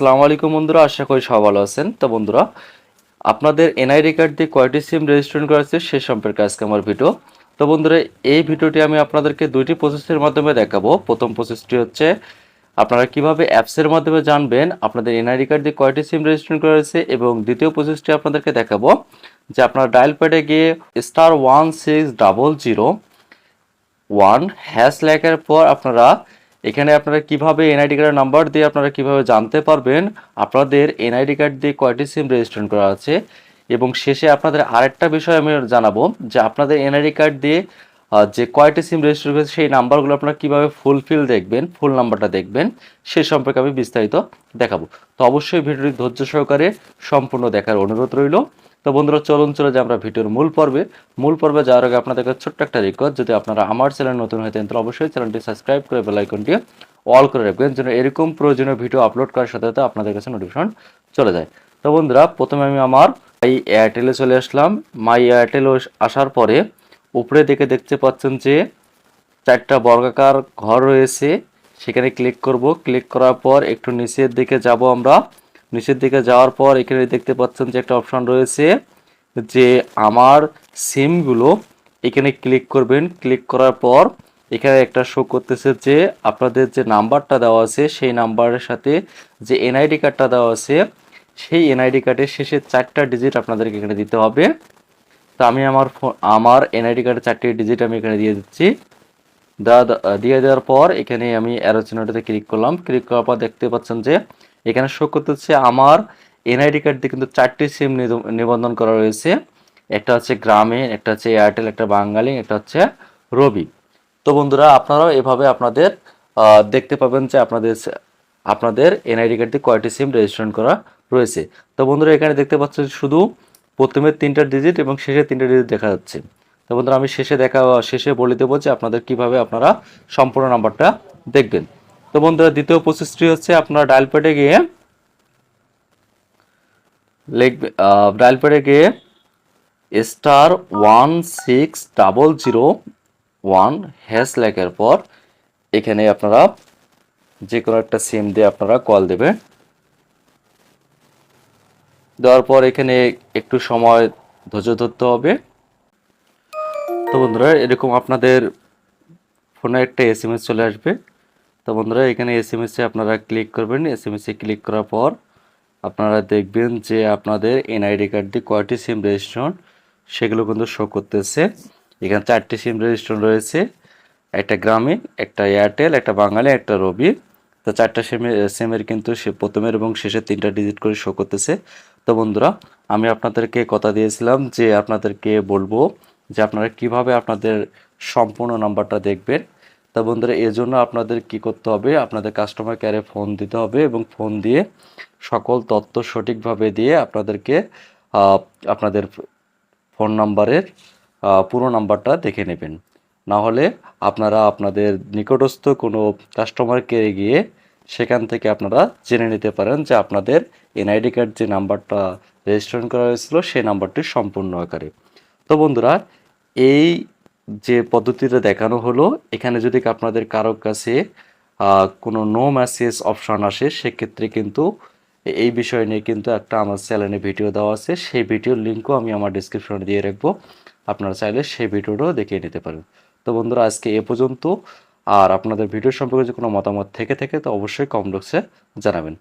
আসসালামু আলাইকুম বন্ধুরা, আশা করি সবাই ভালো আছেন। তো বন্ধুরা, আপনাদের এনআইডি কার্ড দিয়ে কয়টি সিম রেজিস্ট্রেশন করা আছে সে সম্পর্কে আজকে আমার ভিডিও। তো বন্ধুরা, এই ভিডিওটি আমি আপনাদেরকে দুইটি প্রসেসের মাধ্যমে দেখাবো। প্রথম প্রসেসটি হচ্ছে, আপনারা কীভাবে অ্যাপসের মাধ্যমে জানবেন আপনাদের এনআইডি কার্ড দিয়ে কয়টি সিম রেজিস্ট্রেশন করা হয়েছে এবং দ্বিতীয় প্রসেসটি আপনাদেরকে দেখাবো, যে আপনারা ডায়াল প্যাডে গিয়ে star one six double zero one hash লেখার পর আপনারা এখানে আপনারা কীভাবে এনআইডি কার্ডের নাম্বার দিয়ে আপনারা কীভাবে জানতে পারবেন? আপনাদের এনআইডি কার্ড দিয়ে কয়টি সিম রেজিস্ট্রেশন করা আছে? এবং শেষে আপনাদের আরেকটা বিষয় আমি জানাব, যে আপনাদের এনআইডি কার্ড দিয়ে যে কয়টি সিম রেজিস্টার করেছে সেই নাম্বারগুলো আপনারা কীভাবে ফুলফিল দেখবেন ফুল নাম্বারটা দেখবেন, সে সম্পর্কে আমি বিস্তারিত দেখাবো। তো অবশ্যই ভিডিওটি ধৈর্য সহকারে সম্পূর্ণ দেখার অনুরোধ রইল। তো বন্ধুরা, চলুন, চলে যে আমরা ভিডিওর মূল পর্বে। মূল পর্বে যাওয়ার আগে আপনাদের কাছে ছোট্ট একটা রিকোয়েস্ট যদি আপনারা আমার চ্যানেল নতুন হয়ে থাকেন, তাহলে অবশ্যই চ্যানেলটি সাবস্ক্রাইব করে বেল আইকনটি অল করে রাখবেন, যেন এরকম প্রয়োজনীয় ভিডিও আপলোড করার সাথে সাথে আপনাদের কাছে নোটিফিকেশন চলে যায়। তো বন্ধুরা, প্রথমে আমি আমার এই এয়ারটেলে চলে আসলাম। মাই এয়ারটেল আসার পরে উপরে দিকে দেখতে পাচ্ছেন যে চারটা বর্গাকার ঘর রয়েছে। সেখানে ক্লিক করব। ক্লিক করার পর একটু নিচের দিকে যাব আমরা। নিচের দিকে যাওয়ার পর এখানে দেখতে পাচ্ছেন যে একটা অপশন রয়েছে যে আমার সিমগুলো এখানে ক্লিক করবেন। ক্লিক করার পর এখানে একটা শো করতেছে যে আপনাদের যে নাম্বারটা দেওয়া আছে, সেই নাম্বারের সাথে যে এনআইডি কার্ডটা দেওয়া আছে, সেই এনআইডি কার্ডের শেষে চারটা ডিজিট আপনাদেরকে এখানে দিতে হবে। তো আমি আমার আমার এনআইডি কার্ডের চারটি ডিজিট আমি এখানে দিয়ে দিচ্ছি। দিয়ে দেওয়ার পর এখানে আমি অ্যারো চিহ্নটাতে ক্লিক করলাম। ক্লিক করার পর দেখতে পাচ্ছেন যে এখানে শো করতেছে আমার এনআইডি কার্ড দিয়ে কিন্তু চারটি সিম নিবন্ধন করা রয়েছে। একটা হচ্ছে গ্রামীণ, একটা হচ্ছে এয়ারটেল একটা বাঙালি, একটা হচ্ছে রবি। তো বন্ধুরা, আপনারাও এভাবে আপনাদের দেখতে পাবেন যে আপনাদের আপনাদের এনআইডি কার্ড দিয়ে কয়টি সিম রেজিস্ট্রেশন করা রয়েছে। তো বন্ধুরা, এখানে দেখতে পাচ্ছেন শুধু প্রথমে তিনটা ডিজিট এবং শেষে তিনটা ডিজিট দেখা যাচ্ছে। তো বন্ধুরা, আমি শেষে দেখা, শেষে বলে দেবো যে আপনাদের কীভাবে আপনারা সম্পূর্ণ নাম্বারটা দেখবেন। তো বন্ধুরা, দ্বিতীয় প্রসেসটি হচ্ছে আপনারা ডায়াল প্যাডে গিয়ে লিখবে ডায়াল প্যাডে গিয়ে star one six double zero one hash লেখার পর এখানে আপনারা যে কোনো একটা সিম দিয়ে আপনারা কল দেবেন। দেওয়ার পর এখানে একটু সময় ধৈর্য ধরতে হবে। তো বন্ধুরা, এরকম আপনাদের ফোনে একটা এস এম এস চলে আসবে। তো বন্ধুরা, এখানে এস এম এসে আপনারা ক্লিক করবেন। এস এম এসে ক্লিক করার পর আপনারা দেখবেন যে আপনাদের এনআইডি কার্ড দিয়ে কয়টি সিম রেজিস্ট্রেশন সেগুলো কিন্তু শো করতেছে। এখানে চারটি সিম রেজিস্ট্রেশন রয়েছে, একটা গ্রামীণ, একটা এয়ারটেল, একটা বাঙালি, একটা রবি। তো চারটা সিমের সেমের কিন্তু সে প্রথমের এবং শেষের তিনটা ডিজিট করে শো করতেছে। তো বন্ধুরা, আমি আপনাদেরকে কথা দিয়েছিলাম যে আপনাদেরকে বলব যে আপনারা কীভাবে আপনাদের সম্পূর্ণ নাম্বারটা দেখবেন। তা বন্ধুরা এর জন্য আপনাদের কি করতে হবে, আপনাদের কাস্টমার কেয়ারে ফোন দিতে হবে এবং ফোন দিয়ে সকল তথ্য সঠিকভাবে দিয়ে আপনাদেরকে আপনাদের ফোন নাম্বারের পুরো নাম্বারটা দেখে নেবেন। না হলে আপনারা আপনাদের নিকটস্থ কোনো কাস্টমার কেয়ারে গিয়ে সেখান থেকে আপনারা জেনে নিতে পারেন যে আপনাদের এনআইডি কার্ড যে নাম্বারটা রেজিস্ট্রেশন করা হয়েছিল, সেই নাম্বারটি সম্পূর্ণ আকারে। তো বন্ধুরা, এই যে পদ্ধতিটা দেখানো হলো, এখানে যদি আপনাদের কারোর কাছে কোনো নো মেসেজ অপশন আসে, সেক্ষেত্রে কিন্তু এই বিষয় নিয়ে কিন্তু একটা আমার চ্যানেলে ভিডিও দেওয়া আছে। সেই ভিডিওর লিঙ্কও আমি আমার ডিসক্রিপশনে দিয়ে রাখব। আপনারা চাইলে সেই ভিডিওটাও দেখিয়ে নিতে পারেন। তো বন্ধুরা, আজকে এ পর্যন্ত। আর আপনাদের ভিডিও সম্পর্কে যে কোনো মতামত থেকে থেকে, তো অবশ্যই কমেন্ট বক্সে জানাবেন।